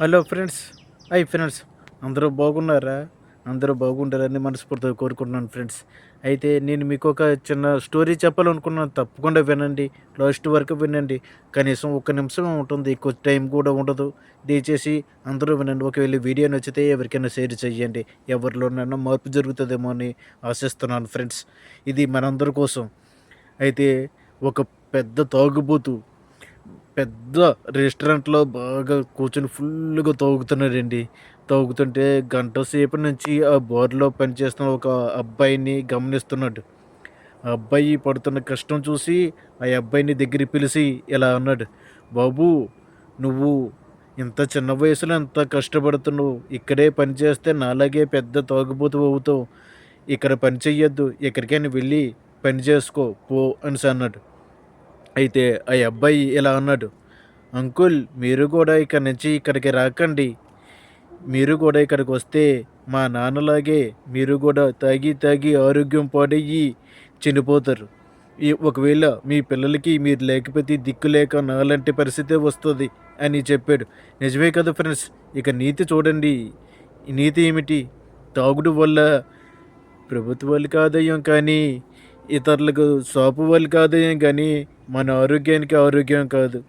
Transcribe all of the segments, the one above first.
Hello friends. Hi friends అందరూ బాగున్నారా? అందరూ బాగుంటారని మనస్ఫూర్తిగా కోరుకుంటున్నాను ఫ్రెండ్స్. అయితే నేను మీకు ఒక చిన్న స్టోరీ చెప్పాలనుకున్నాను. తప్పకుండా వినండి. లాస్ట్ వరకు వినండి. కనీసం ఒక నిమిషం ఉంటుంది. ఎక్కువ టైం కూడా ఉండదు. దయచేసి అందరూ వినండి. ఒకవేళ వీడియో నచ్చితే ఎవరికైనా షేర్ చేయండి. ఎవరిలోనైనా మార్పు జరుగుతుందేమో అని ఆశిస్తున్నాను ఫ్రెండ్స్. ఇది మనందరి కోసం. అయితే ఒక పెద్ద తాగుబోతు పెద్ద రెస్టారెంట్లో బాగా కూర్చొని ఫుల్గా తాగుతున్నాడండి. తాగుతుంటే గంట సేపు నుంచి ఆ బార్లో పనిచేస్తున్న ఒక అబ్బాయిని గమనిస్తున్నాడు. ఆ అబ్బాయి పడుతున్న కష్టం చూసి ఆ అబ్బాయిని దగ్గర పిలిచి ఇలా అన్నాడు బాబు నువ్వు ఇంత చిన్న వయసులో ఎంత కష్టపడుతున్నావు? ఇక్కడే పని చేస్తే నాలాగే పెద్ద తాగుబోతు అవుతావు. ఇక్కడ పని చెయ్యొద్దు. ఎక్కడికైనా వెళ్ళి పని చేసుకో పో అని అన్నాడు. అయితే ఆ అబ్బాయి ఇలా అన్నాడు అంకుల్ మీరు కూడా ఇక్కడ నుంచి ఇక్కడికి రాకండి. మీరు కూడా ఇక్కడికి వస్తే మా నాన్నలాగే మీరు కూడా తాగి తాగి ఆరోగ్యం పాడయ్యి చనిపోతారు. ఒకవేళ మీ పిల్లలకి మీరు లేకపోతే దిక్కు లేక నాలంటి పరిస్థితే వస్తుంది అని చెప్పాడు. నిజమే కదా ఫ్రెండ్స్ ఇక నీతి చూడండి. నీతి ఏమిటి? తాగుడు వల్ల ప్రభుత్వాలకు ఆదాయం కానీ ఇతరులకు షాపు వాళ్ళకి ఆదాయం కానీ మన ఆరోగ్యానికి ఆరోగ్యం కాదు.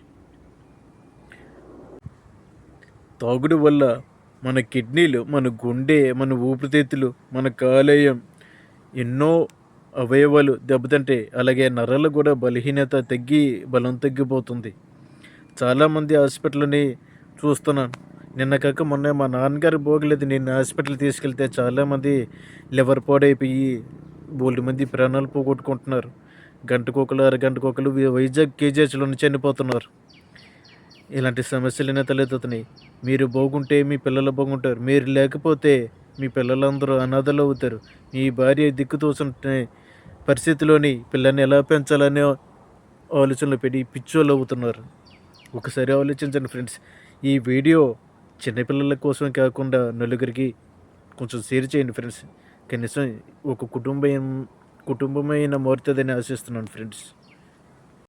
తాగుడు వల్ల మన కిడ్నీలు మన గుండె మన ఊపిరితిత్తులు మన కాలేయం ఎన్నో అవయవాలు దెబ్బతింటే అలాగే నరాలు కూడా బలహీనత తగ్గి బలం తగ్గిపోతుంది. చాలామంది హాస్పిటల్ని చూస్తున్నాను. నిన్న కాక మొన్న మా నాన్నగారు బోగలేదు నేను హాస్పిటల్ తీసుకెళ్తే చాలామంది లివర్ పాడైపోయి బోల్డ్ మంది ప్రాణాలు పోగొట్టుకుంటున్నారు. గంటకొకరు అరగంటకొకరు వైజాగ్ కేజీహెచ్లో చనిపోతున్నారు. ఇలాంటి సమస్యలనే తలెత్తుతున్నాయి. మీరు బాగుంటే మీ పిల్లలు బాగుంటారు. మీరు లేకపోతే మీ పిల్లలందరూ అనాథలు అవుతారు. మీ భార్య దిక్కుతోచుంటే పరిస్థితిలోని పిల్లల్ని ఎలా పెంచాలనే ఆలోచనలు పెట్టి పిచ్చోళ్ళు అవుతున్నారు. ఒకసారి ఆలోచించండి ఫ్రెండ్స్. ఈ వీడియో చిన్నపిల్లల కోసం కాకుండా నలుగురికి కొంచెం షేర్ చేయండి ఫ్రెండ్స్. కనీసం ఒక కుటుంబం కుటుంబమైన మారుతుందని ఆశిస్తున్నాను ఫ్రెండ్స్